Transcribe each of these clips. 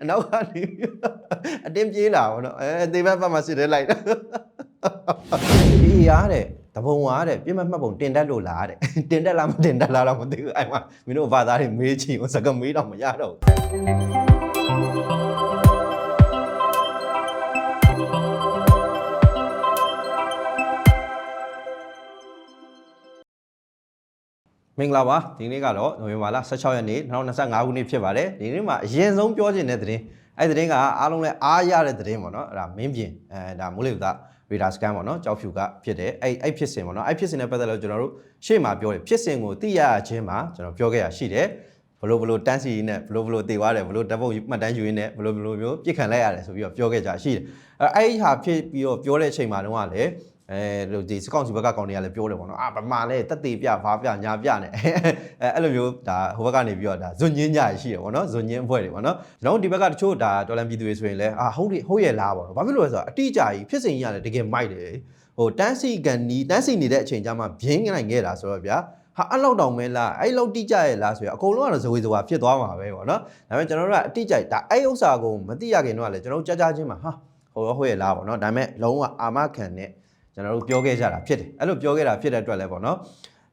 အနောက်ကနေအတင်းပြေးလာပါတော့အဲသေဘက်ဘက်မှာစစ်တယ်လိုက်တာဒီရတဲ့တဘုံဝါတဲ့ပြစ်မှတ်မှတ်ပုံတင်တက်လို့လားတဲ့တင်တက်လားမတင်တက်လားတော့မသိဘူးအဲ့မှာမင်းတို့ဘာသာတွေမေးချင်စကမေးတော့မရတော့ဘူး မင်္ဂလာပါဒီနေ့ကတော့နိုဝင်ဘာလ16ရက်နေ့2025ခုနှစ်ဖြစ်ပါတယ်ဒီနေ့မှာအရင်ဆုံးပြောချင်တဲ့သတင်းအဲ့ဒီသတင်းကအားလုံးလည်းအားရတဲ့သတင်းပေါ့နော်အဲ့ဒါမင်းပြင်အဲဒါမိုးလေဝသရေဒါစကန်ပေါ့နော်ကြောက်ဖြူကဖြစ်တယ်အဲ့အဲ့ဖြစ်စဉ်ပေါ့နော်အဲ့ဖြစ်စဉ်နဲ့ပတ်သက်လို့ကျွန်တော်တို့ရှေ့မှာပြောတယ်ဖြစ်စဉ်ကိုသိရခြင်းမှာကျွန်တော်ပြောခဲ့ရရှိတယ်ဘလို့ဘလို့တန်းစီနဲ့ဘလို့ဘလို့တည်သွားတယ်ဘလို့ဓာတ်ပုံမှတ်တမ်းယူရင်းနဲ့ဘလို့ဘလို့မျိုးပြစ်ခံလိုက်ရတယ်ဆိုပြီးတော့ပြောခဲ့ကြရှိတယ်အဲ့အဲ့ဟာဖြစ်ပြီးတော့ပြောတဲ့အချိန်မှာတော့ကလည်း အဲလိုဒီစကောင့်စီဘက်ကကောင်တွေကလည်းပြောတယ်ပေါ့နော်အာဗမာလဲတက်သေးပြဘာပြညာပြနဲ့အဲအဲ့လိုမျိုးဒါဟိုဘက်ကနေပြီးတော့ဒါဇွန်ညင်းညရရှိတယ်ပေါ့နော်ဇွန်ညင်းအဖွဲ့တွေပေါ့နော်ကျွန်တော်တို့ဒီဘက်ကတချို့ဒါဒေါ်လန်ပြည်သူတွေဆိုရင်လည်းအာဟုတ်တယ်ဟုတ်ရဲ့လားပေါ့နော်ဘာဖြစ်လို့လဲဆိုတော့အတိအကျကြီးဖြစ်စဉ်ကြီးရတယ်တကယ်မိုက်တယ်ဟိုတန်းစီကန်နီတန်းစီနေတဲ့အချိန်ကျမှဘင်းနိုင်ခဲ့တာဆိုတော့ဗျာဟာအဲ့လောက်တောင်မဲလားအဲ့လောက်တိကျရဲ့လားဆိုရအကုန်လုံးကတော့ဇဝေဇဝါဖြစ်သွားမှာပဲပေါ့နော်ဒါပေမဲ့ကျွန်တော်တို့ကအတိအကျဒါအဲ့ဥစ္စာကိုမသိရခင်တော့လည်းကျွန်တော်တို့ကြားကြားချင်းမှာဟာဟိုရောဟုတ်ရဲ့လားပေါ့နော်ဒါပေမဲ့လုံးဝအာမခံနဲ့ ကျွန်တော်တို့ပြောခဲ့ကြတာဖြစ်တယ်အဲ့လိုပြောခဲ့တာဖြစ်တဲ့အတွက်လည်းပေါ့နော်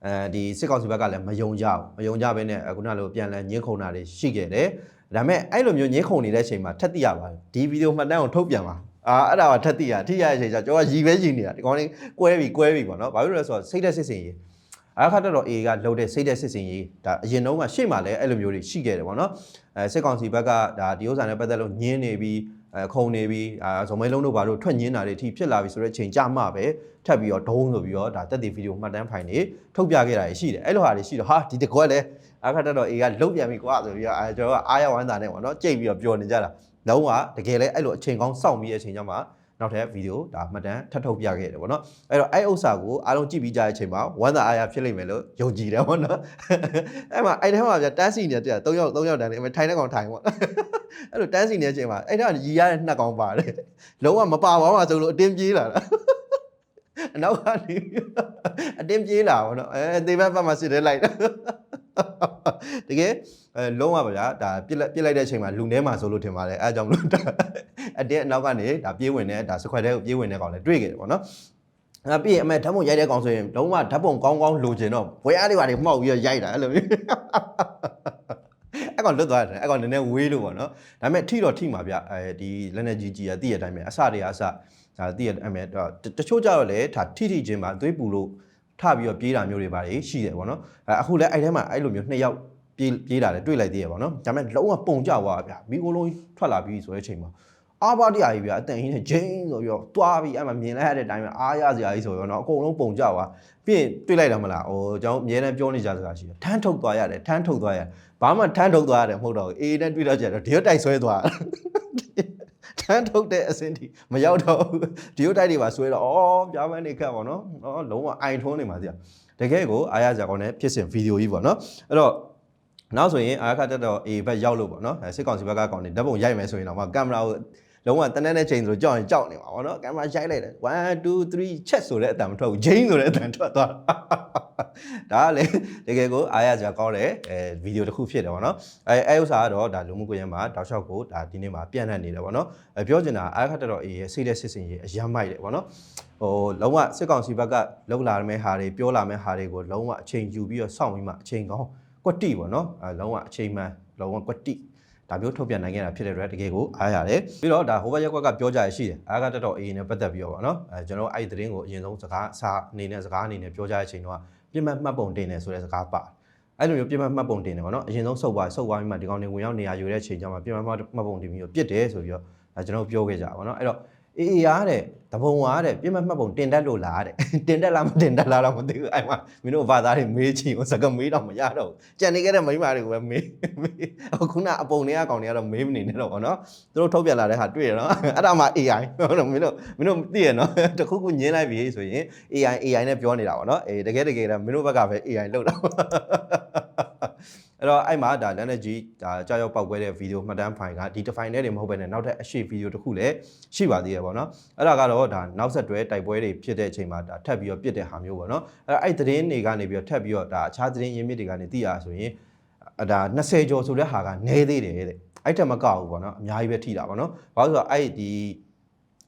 အဲဒီစစ်ကောင်စီဘက်ကလည်းမယုံကြဘူးမယုံကြဘဲနဲ့ခုနလိုပြန်လဲညှင်းခုန်တာတွေရှိခဲ့တယ်ဒါပေမဲ့အဲ့လိုမျိုးညှင်းခုန်နေတဲ့အချိန်မှာထက်သိရပါတယ်ဒီဗီဒီယိုမှတ်တမ်းကိုထုတ်ပြန်ပါအာအဲ့ဒါကထက်သိရထိရတဲ့အချိန်ကျကျွန်တော်ကရီပဲရီနေတာဒီကောင်လေးကွဲပြီကွဲပြီပေါ့နော်ဘာဖြစ်လို့လဲဆိုတော့စိတ်သက်စစ်စင်ရေးအခါတက်တော့ A ကလှုပ်တဲ့စိတ်သက်စစ်စင်ရေးဒါအရင်တုန်းကရှေ့မှာလည်းအဲ့လိုမျိုးတွေရှိခဲ့တယ်ပေါ့နော်အဲစစ်ကောင်စီဘက်ကဒါဒီဥစ္စာနဲ့ပတ်သက်လို့ညင်းနေပြီးအဲ ခုံနေပြီးအာဇုံမဲလုံးတို့ဘာလို့ထွက်ညင်းတာတွေအထိဖြစ်လာပြီဆိုတော့ချိန်ကြမှပဲထပ်ပြီးတော့ဒုံးဆိုပြီးတော့ဒါတက်တဲ့ဗီဒီယိုမှတ်တမ်းဖိုင်တွေထုတ်ပြခဲ့တာရှိတယ်အဲ့လိုဟာတွေရှိတော့ဟာဒီတကွက်လည်းအခါတက်တော့ A ကလုတ်ပြန်ပြီကွာဆိုပြီးတော့အဲကျွန်တော်ကအားရဝမ်းသာနေပေါ့နော်ကြိတ်ပြီးတော့ပျော်နေကြတာလုံးဝတကယ်လည်းအဲ့လိုအချိန်ကောင်းစောင့်ပြီးတဲ့အချိန်ကျမှနောက်ထပ်ဗီဒီယိုဒါမှတ်တမ်းထပ်ထုတ်ပြခဲ့တယ်ပေါ့နော်အဲ့တော့အဲ့ဥစ္စာကိုအားလုံးကြည့်ပြီးကြတဲ့အချိန်မှာဝမ်းသာအားရဖြစ်လိမ့်မယ်လို့ယုံကြည်တယ်ပေါ့နော်အဲ့မှာအဲ့ထဲမှာပြတန်းစီနေတဲ့3ယောက်3ယောက်တန်းနေထိုင်တဲ့ကောင်ထိုင်ပေါ့ အဲ့လိုတန်းစီနေတဲ့အချိန်မှာအဲ့ထဲကရီရတဲ့နှစ်ကောင်ပါတယ်လုံးဝမပါပါမှဆိုလို့အတင်းပြေးလာတာအနောက်ကနေအတင်းပြေးလာပေါ့နော်အဲသေဘက်ဘက်မှာစစ်တယ်လိုက်တာတကယ်အဲလုံးဝပါဗျာဒါပြစ်လိုက်ပြစ်လိုက်တဲ့အချိန်မှာလူထဲမှာဆိုလို့ထင်ပါတယ်အဲအကြောင်းမလို့အတင်းအနောက်ကနေဒါပြေးဝင်တဲ့ဒါစခွက်တဲ့ကိုပြေးဝင်တဲ့ကောင်လည်းတွေ့ခဲ့တယ်ပေါ့နော်အဲ့ပြီးရင်အမေဓာတ်ပုံရိုက်တဲ့ကောင်ဆိုရင်လုံးဝဓာတ်ပုံကောင်းကောင်းလိုချင်တော့ဘွယ်အားတွေပါတွေမှောက်ပြီးတော့ရိုက်တာအဲ့လိုမျိုး အဲ့ကောင်လွတ်သွားတယ်အဲ့ကောင်နည်းနည်းဝေးလို့ပေါ့နော်ဒါပေမဲ့ထိတော့ထိမှာဗျအဲဒီလက်နေကြီးကြီးကတည့်ရတိုင်းပဲအစတွေကအစဒါတည့်ရအမေတချို့ကြတော့လေဒါထိထိချင်းမှာသွေးပူလို့ထပြီးတော့ပြေးတာမျိုးတွေပါရှိတယ်ပေါ့နော်အခုလည်းအဲ့ထဲမှာအဲ့လိုမျိုးနှစ်ယောက်ပြေးပြေးတာလည်းတွေ့လိုက်သေးရပေါ့နော်ဒါပေမဲ့လုံးဝပုံကြသွားဗျမိအိုးလုံးထွက်လာပြီဆိုတဲ့အချိန်မှာ အာဘတရားကြီးဗျာအတန်ကြီးနဲ့ဂျိန်းဆိုပြီးတော့တွားပြီးအဲ့မှာမြင်လိုက်ရတဲ့အတိုင်းပဲအားရစရာကြီးဆိုရောနော်အကုန်လုံးပုံကြွားပြီးရင်တွေ့လိုက်တာမလားဟိုကျွန်တော်အများနဲ့ပြောနေကြစကားရှိတယ်ထန်းထုတ်သွားရတယ်ထန်းထုတ်သွားရဘာမှထန်းထုတ်သွားရတယ်မဟုတ်တော့အေးနဲ့တွေ့တော့ကြတော့ဒီရောတိုက်ဆွဲသွားထန်းထုတ်တဲ့အဆင့်ထိမရောက်တော့ဒီရောတိုက်တွေပါဆွဲတော့ဩပြားမန်းနေခတ်ပါနော်ဩလုံးဝအိုင်ထုံးနေမှာစရာတကယ်ကိုအားရစရာကောင်းတဲ့ဖြစ်စဉ်ဗီဒီယိုကြီးပေါ့နော်အဲ့တော့နောက်ဆိုရင်အာခတ်တက်တော့ A ဘက်ရောက်လို့ပေါ့နော်စစ်ကောင်စီဘက်ကကောင်နေဓာတ်ပုံရိုက်မယ်ဆိုရင်တော့ကင်မရာကို လုံးဝတနက်နဲ့ချိန်ဆိုကြောက်ရင်ကြောက်နေမှာပေါ့နော်ကင်မရာရိုက်လိုက်တယ်1 2 3ချက်ဆိုတဲ့အတန်မထွက်ဘူးဂျိန်းဆိုတဲ့အတန်ထွက်သွားဒါကလေတကယ်ကိုအားရစရာကောင်းတဲ့အဲဗီဒီယိုတစ်ခုဖြစ်တယ်ပေါ့နော်အဲအဲဥစ္စာကတော့ဒါလူမှုကွန်ရက်မှာတောက်လျှောက်ကိုဒါဒီနေ့မှာပြန့်နှံ့နေတယ်ပေါ့နော်အဲပြောချင်တာအားခတ်တော့အေးရဲ့စိတ်တဲ့စစ်စင်ရေးအရမ်းမိုက်တယ်ပေါ့နော်ဟိုလုံးဝစစ်ကောင်စီဘက်ကလောက်လာမယ့်ဟာတွေပြောလာမယ့်ဟာတွေကိုလုံးဝအချိန်ယူပြီးတော့စောင့်ပြီးမှအချိန်ကောင်းကွက်တိပေါ့နော်အဲလုံးဝအချိန်မှန်လုံးဝကွက်တိ ဒါမျိုးထုတ်ပြန်နိုင်ခဲ့တာဖြစ်တဲ့အတွက်တကယ်ကိုအားရတယ်ပြီးတော့ဒါဟိုဘက်ရက်ကွက်ကပြောကြရရှိတယ်အားကတက်တော့အေးနဲ့ပတ်သက်ပြီးတော့ဗောနော်အဲကျွန်တော်အဲ့ဒီသတင်းကိုအရင်ဆုံးစကားအစားအနေနဲ့စကားအနေနဲ့ပြောကြတဲ့အချိန်တော့ပြစ်မှတ်မှတ်ပုံတင်တယ်ဆိုတဲ့စကားပါအဲ့လိုမျိုးပြစ်မှတ်မှတ်ပုံတင်တယ်ဗောနော်အရင်ဆုံးစုပ်သွားစုပ်သွားပြီးမှဒီကောင်တွေဝင်ရောက်နေရာယူတဲ့အချိန်ကျမှပြစ်မှတ်မှတ်ပုံတင်ပြီးတော့ပြစ်တယ်ဆိုပြီးတော့ဒါကျွန်တော်ပြောခဲ့ကြပါဗောနော်အဲ့တော့ အေးအေးရတဲ့တဘုံဝါတဲ့ပြစ်မှတ်မှတ်ပုံတင်တက်လို့လားတဲ့တင်တက်လားမတင်တက်လားတော့မသိဘူးအဲ့မှာမင်းတို့ဘာသာတွေမေးချင်စကမေးတော့မရတော့ဘူးကြံနေခဲ့တဲ့မိန်းမတွေကိုပဲမေးမေးအခုနအပုံတွေကကောင်တွေကတော့မေးမနေနဲ့တော့ဗောနော်သူတို့ထုတ်ပြလာတဲ့ဟာတွေ့ရနော်အဲ့ဒါမှ AI ဟုတ်တော့မင်းတို့မင်းတို့သိရနော်တခုခုညင်းလိုက်ပြီဆိုရင် AI AI နဲ့ပြောနေတာဗောနော်အေးတကယ်တကယ်တော့မင်းတို့ဘက်ကပဲ AI လောက်တာ အဲ့တော့အဲ့မှာဒါလက်နဲ့ကြီးဒါကြောက်ရောက်ပောက်ကွဲတဲ့ဗီဒီယိုမှတ်တမ်းဖိုင်ကဒီတစ်ဖိုင်နဲ့တွေမဟုတ်ဘဲနဲ့နောက်ထပ်အရှိဗီဒီယိုတစ်ခုလည်းရှိပါသေးတယ်ပေါ့နော်အဲ့ဒါကတော့ဒါနောက်ဆက်တွဲတိုက်ပွဲတွေဖြစ်တဲ့အချိန်မှာဒါထပ်ပြီးတော့ပြစ်တဲ့ဟာမျိုးပေါ့နော်အဲ့အဲ့သတင်းတွေကနေပြီးတော့ထပ်ပြီးတော့ဒါအခြားသတင်းရင်းမြစ်တွေကနေသိရဆိုရင်ဒါ20ကျော်ဆိုတဲ့ဟာကနေသေးတယ်တဲ့အဲ့ထက်မကောက်ဘူးပေါ့နော်အများကြီးပဲထိတာပေါ့နော်ဘာလို့လဲဆိုတော့အဲ့ဒီ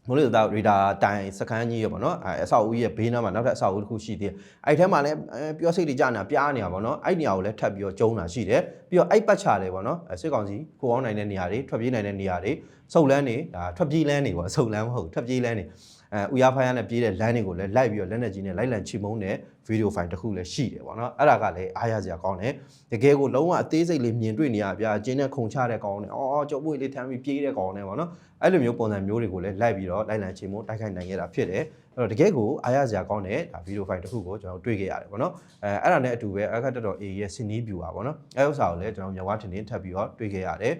မိုးလေသားရေဒါတိုင်စကန်ကြီးရပေါ့နော်အဲအဆောက်အဦရဲ့ဘေးနားမှာနောက်ထပ်အဆောက်အဦတစ်ခုရှိသေးတယ်အဲ့ထဲမှာလည်းပြောစိတ်တွေကြာနေတာပြားနေတာပေါ့နော်အဲ့နေရာကိုလည်းထပ်ပြီးတော့ကျုံတာရှိတယ်ပြီးတော့အဲ့ပတ်ချတယ်ပေါ့နော်စစ်ကောင်စီကိုအောင်နိုင်တဲ့နေရာတွေထွက်ပြေးနိုင်တဲ့နေရာတွေစုပ်လန်းတွေဒါထွက်ပြေးလန်းတွေပေါ့စုပ်လန်းမဟုတ်ထွက်ပြေးလန်းတွေ အဲဥရဖိုင်ရနဲ့ပြေးတဲ့လမ်းတွေကိုလည်းလိုက်ပြီးတော့လက်နဲ့ကြီးနဲ့လိုက်လံချီမုန်းတဲ့ဗီဒီယိုဖိုင်တစ်ခုလည်းရှိတယ်ပေါ့နော်အဲ့ဒါကလည်းအားရစရာကောင်းတယ်တကယ်ကိုလုံးဝအသေးစိတ်လေးမြင်တွေ့နေရဗျာအချင်းနဲ့ခုန်ချတဲ့ကောင်နဲ့အော်ကြောက်ပွေလေးထမ်းပြီးပြေးတဲ့ကောင်နဲ့ပေါ့နော်အဲ့လိုမျိုးပုံစံမျိုးတွေကိုလည်းလိုက်ပြီးတော့လိုက်လံချီမုန်းတိုက်ခိုက်နိုင်ခဲ့တာဖြစ်တယ် အဲ့တော့တကယ်ကိုအားရစရာကောင်းတဲ့ဒါဗီဒီယိုဖိုင်တစ်ခုကိုကျွန်တော်တွေ့ခဲ့ရတယ်ပေါ့နော်အဲအဲ့ဒါနဲ့အတူပဲအခက်တက်တော် A ရဲ့စင်နီးဗျူပါပေါ့နော်အဲ့ဥစ္စာကိုလည်းကျွန်တော်မြဝထင်ထင်ထပ်ပြီးတော့တွေ့ခဲ့ရတယ်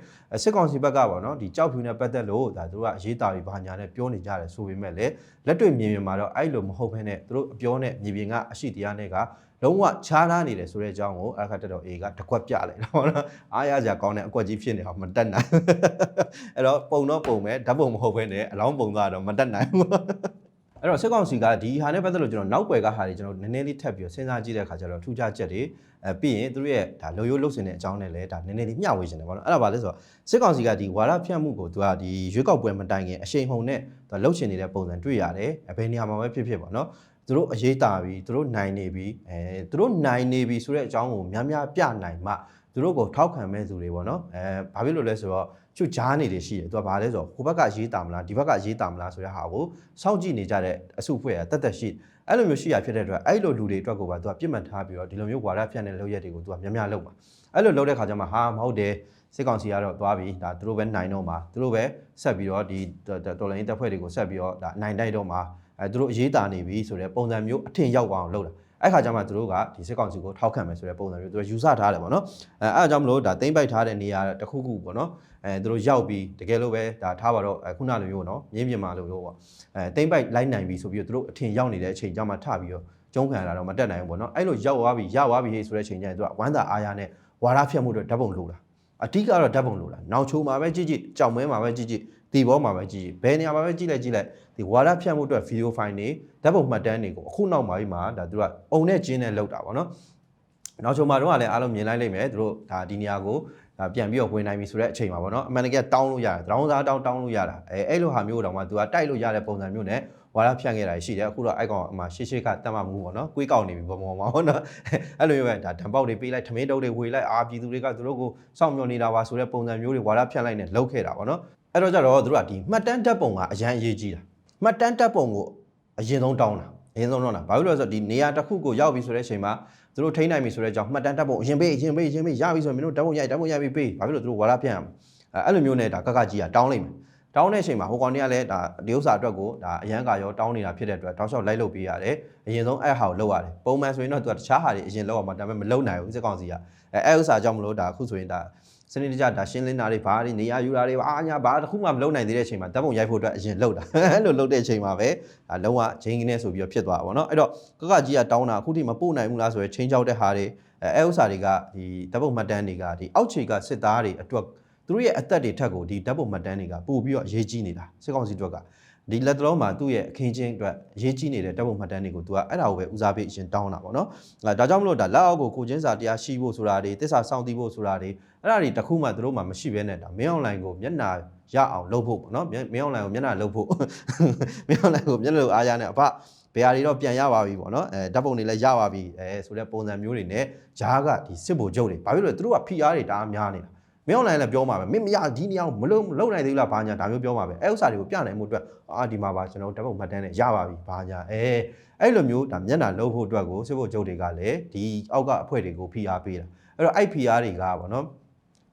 စစ်ကောင်စီဘက်ကပေါ့နော်ဒီကြောက်ဖြူနဲ့ပတ်သက်လို့ဒါသူတို့ကအရေးတာပြီးဘာညာနဲ့ပြောနေကြတယ်ဆိုပေမဲ့လည်းလက်တွေ့မြင်မြင်မှာတော့အဲ့လိုမဟုတ်ဘဲနဲ့သူတို့အပြောနဲ့မြေပြင်ကအရှိတရားနဲ့ကလုံးဝခြားနားနေတယ်ဆိုတဲ့အကြောင်းကိုအခက်တက်တော် A ကတကွက်ပြလိုက်တော့နော်အားရစရာကောင်းတဲ့အကွက်ကြီးဖြစ်နေအောင်မတက်နိုင်အဲ့တော့ပုံတော့ပုံပဲဓာတ်ပုံမဟုတ်ဘဲနဲ့အလောင်းပုံသွားတော့မတက်နိုင်ဘူး အဲ့တော့စစ်ကောင်စီကဒီဟာနဲ့ပတ်သက်လို့ကျွန်တော်နောက်ွယ်ကဟာတွေကျွန်တော်နည်းနည်းလေးထပ်ပြီးစဉ်းစားကြည့်တဲ့အခါကျတော့ထူးခြားချက်တွေအဲပြီးရင်သူတို့ရဲ့ဒါလုံရိုးလုတ်စင်တဲ့အကြောင်းနဲ့လည်းဒါနည်းနည်းလေးမျှဝေခြင်းတယ်ပေါ့နော်အဲ့ဒါဘာလဲဆိုတော့စစ်ကောင်စီကဒီဝါရဖြန့်မှုကိုသူကဒီရွေးကောက်ပွဲမတိုင်ခင်အရှိန်ဟုန်နဲ့သူလှုပ်ရှင်နေတဲ့ပုံစံတွေ့ရတယ်ဘယ်နေရာမှာပဲဖြစ်ဖြစ်ပေါ့နော်သူတို့အရေးတာပြီးသူတို့နိုင်နေပြီးအဲသူတို့နိုင်နေပြီဆိုတဲ့အကြောင်းကိုများများပြနိုင်မှသူတို့ကိုထောက်ခံမဲ့သူတွေပေါ့နော်အဲဘာဖြစ်လို့လဲဆိုတော့ ချွတ်ကြားနေတယ်ရှိတယ်သူကဘာလဲဆိုတော့ဟိုဘက်ကရေးတာမလားဒီဘက်ကရေးတာမလားဆိုတဲ့ဟာကိုစောင့်ကြည့်နေကြတဲ့အစုအဖွဲ့ကတက်တက်ရှိအဲ့လိုမျိုးရှိရဖြစ်တဲ့အတွက်အဲ့လိုလူတွေအတွက်ကိုပါသူကပြစ်မှတ်ထားပြီးတော့ဒီလိုမျိုးဝါဒဖြန့်တဲ့လုပ်ရက်တွေကိုသူကများများလုပ်ပါအဲ့လိုလုပ်တဲ့ခါကျမှဟာမဟုတ်တယ်စစ်ကောင်စီကတော့သွားပြီဒါသူတို့ပဲနိုင်တော့မှာသူတို့ပဲဆက်ပြီးတော့ဒီတော်လိုင်းတပ်ဖွဲ့တွေကိုဆက်ပြီးတော့ဒါနိုင်တိုက်တော့မှာအဲသူတို့အရေးတာနေပြီဆိုတဲ့ပုံစံမျိုးအထင်ရောက်အောင်လုပ်တာ အဲ့ခါကျမှသူတို့ကဒီစစ်ကောင်စီကိုထောက်ခံမယ်ဆိုတဲ့ပုံစံမျိုးသူတို့ယူဆထားတယ်ပေါ့နော်အဲအဲ့အကြောင်းမလို့ဒါတိမ့်ပိုက်ထားတဲ့နေရာတစ်ခုခုပေါ့နော်အဲသူတို့ရောက်ပြီးတကယ်လို့ပဲဒါထားပါတော့ခုနလိုမျိုးနော်မြင်းမြင်မာလိုမျိုးပေါ့အဲတိမ့်ပိုက်လိုက်နိုင်ပြီဆိုပြီးတော့သူတို့အထင်ရောက်နေတဲ့အချိန်ကျမှထပြီးတော့ကျုံးခံလာတော့မတက်နိုင်ဘူးပေါ့နော်အဲ့လိုရောက်သွားပြီရသွားပြီဆိုတဲ့အချိန်ကျရင်သူကဝမ်းသာအားရနဲ့ဝါရဖြတ်မှုတွေဓာတ်ပုံလိုတာအတိကတော့ဓာတ်ပုံလိုတာနောက်ချိုးမှာပဲကြည့်ကြည့်ကြောင်မဲမှာပဲကြည့်ကြည့် ဒီဘောမှာပဲကြည့်ကြည့်ဘယ်နေရာမှာပဲကြည့်လိုက်ကြည့်လိုက်ဒီဝါရဖြတ်မှုအတွက်ဗီဒီယိုဖိုင်တွေဓာတ်ပုံမှတ်တမ်းတွေကိုအခုနောက်မှာပြီးမှဒါသူကအုံနဲ့ကျင်းနဲ့လောက်တာပေါ့နော်နောက်ချုံမှာတော့လည်းအားလုံးမြင်လိုက်လိမ့်မယ်သူတို့ဒါဒီနေရာကိုဒါပြန်ပြီးတော့ဝင်နိုင်ပြီဆိုတဲ့အချိန်မှာပေါ့နော်အမှန်တကယ်တောင်းလို့ရတယ်တောင်းစားတောင်းတောင်းလို့ရတာအဲအဲ့လိုဟာမျိုးတော့မှသူကတိုက်လို့ရတဲ့ပုံစံမျိုးနဲ့ဝါရဖြန့်ခဲ့တာရှိတယ်အခုတော့အဲ့ကောင်အမှရှေ့ရှေ့ကတတ်မှမှုပေါ့နော်ကွေးကောက်နေပြီပေါ့မောပေါ့နော်အဲ့လိုမျိုးပဲဒါဓာတ်ပေါက်တွေပေးလိုက်ထမင်းတုပ်တွေဝေလိုက်အာပြည်သူတွေကသူတို့ကိုစောင့်မျှော်နေတာပါဆိုတဲ့ပုံစံမျိုးတွေဝါရဖြန့်လိုက်နဲ့လုပ်ခဲ့တာပေါ့နော် အဲ့တော့ကြတော့သူတို့ကဒီမှတ်တမ်းဓာတ်ပုံကအရန်အရေးကြီးတာမှတ်တမ်းဓာတ်ပုံကိုအရင်ဆုံးတောင်းတာအရင်ဆုံးတော့တာဘာလို့လဲဆိုတော့ဒီနေရာတစ်ခုကိုရောက်ပြီဆိုတဲ့အချိန်မှာသူတို့ထိန်းနိုင်ပြီဆိုတဲ့အကြောင်းမှတ်တမ်းတပ်ပုံအရင်ပေးအရင်ပေးအရင်ပေးရပြီဆိုရင်မင်းတို့တပ်ပုံရိုက်တပ်ပုံရိုက်ပြီးပေးဘာဖြစ်လို့သူတို့ဝါရပြန်ရမှာအဲအဲ့လိုမျိုးနဲ့ဒါကကကြီးကတောင်းလိုက်မယ်တောင်းတဲ့အချိန်မှာဟိုကောင်တွေကလည်းဒါဒီဥစ္စာအတွက်ကိုဒါအရန်ကရောတောင်းနေတာဖြစ်တဲ့အတွက်တောက်လျှောက်လိုက်လုပ်ပေးရတယ်အရင်ဆုံးအဲ့ဟာကိုလုပ်ရတယ်ပုံမှန်ဆိုရင်တော့သူကတခြားဟာတွေအရင်လုပ်ရမှာဒါပေမဲ့မလုပ်နိုင်ဘူးစစ်ကောင်စီကအဲအဲ့ဥစ္စာကြောင့်မလို့ဒါအခုဆိုရင်ဒါ စနစ်တကျဒါရှင်းလင်းတာတွေဘာတွေနေရာယူတာတွေအာညာဘာတစ်ခုမှမလုပ်နိုင်သေးတဲ့အချိန်မှာဓာတ်ပုံရိုက်ဖို့အတွက်အရင်လုပ်တာအဲ့လိုလုပ်တဲ့အချိန်မှာပဲဒါလုံးဝဂျင်းကင်းနဲ့ဆိုပြီးတော့ဖြစ်သွားတာပေါ့နော်အဲ့တော့ကကကြီးကတောင်းတာအခုထိမပို့နိုင်ဘူးလားဆိုရယ်ချင်းချောက်တဲ့ဟာတွေအဲအဲဥစ္စာတွေကဒီဓာတ်ပုံမှတ်တမ်းတွေကဒီအောက်ခြေကစစ်သားတွေအတွက်သူတို့ရဲ့အသက်တွေထက်ကိုဒီဓာတ်ပုံမှတ်တမ်းတွေကပို့ပြီးတော့အရေးကြီးနေတာစစ်ကောင်စီအတွက်က ဒီလက်တော်မှာသူ့ရဲ့အခင်းချင်းအတွက်အရေးကြီးနေတဲ့တပ်ပုံမှတ်တမ်းတွေကိုသူကအဲ့ဒါကိုပဲဦးစားပေးအရင်တောင်းတာပေါ့နော်အဲဒါကြောင့်မလို့ဒါလက်အောက်ကိုကိုချင်းစာတရားရှိဖို့ဆိုတာတွေတစ္ဆာစောင့်တည်ဖို့ဆိုတာတွေအဲ့ဒါတွေတခုမှသူတို့မှမရှိဘဲနဲ့ဒါမင်းအွန်လိုင်းကိုမျက်နှာရအောင်လုပ်ဖို့ပေါ့နော်မင်းအွန်လိုင်းကိုမျက်နှာလုပ်ဖို့မင်းအွန်လိုင်းကိုမျက်နှာလုပ်အားရနဲ့အဖဘယ်ဟာတွေတော့ပြန်ရပါပြီပေါ့နော်အဲဓာတ်ပုံတွေလည်းရပါပြီအဲဆိုတဲ့ပုံစံမျိုးတွေနဲ့ဂျားကဒီစစ်ဗိုလ်ချုပ်တွေဘာဖြစ်လို့လဲသူတို့ကဖိအားတွေတအားများနေတာ မင်း online လည်းပြောမှာပဲမင်းမရဒီနေရာမလုံးမလုံးနိုင်သေးဘူးလားဘာညာဒါမျိုးပြောမှာပဲအဲဥစ္စာတွေကိုပြနိုင်မှုအတွက်အာဒီမှာပါကျွန်တော်ဓာတ်ပုံမှတ်တမ်းနဲ့ရပါပြီဘာညာအဲအဲ့လိုမျိုးဒါမျက်နှာလုံးဖို့အတွက်ကိုစစ်ဖို့ကျုပ်တွေကလည်းဒီအောက်ကအဖွဲ့တွေကိုဖိအားပေးတာအဲ့တော့အဲ့ဖိအားတွေကပေါ့နော်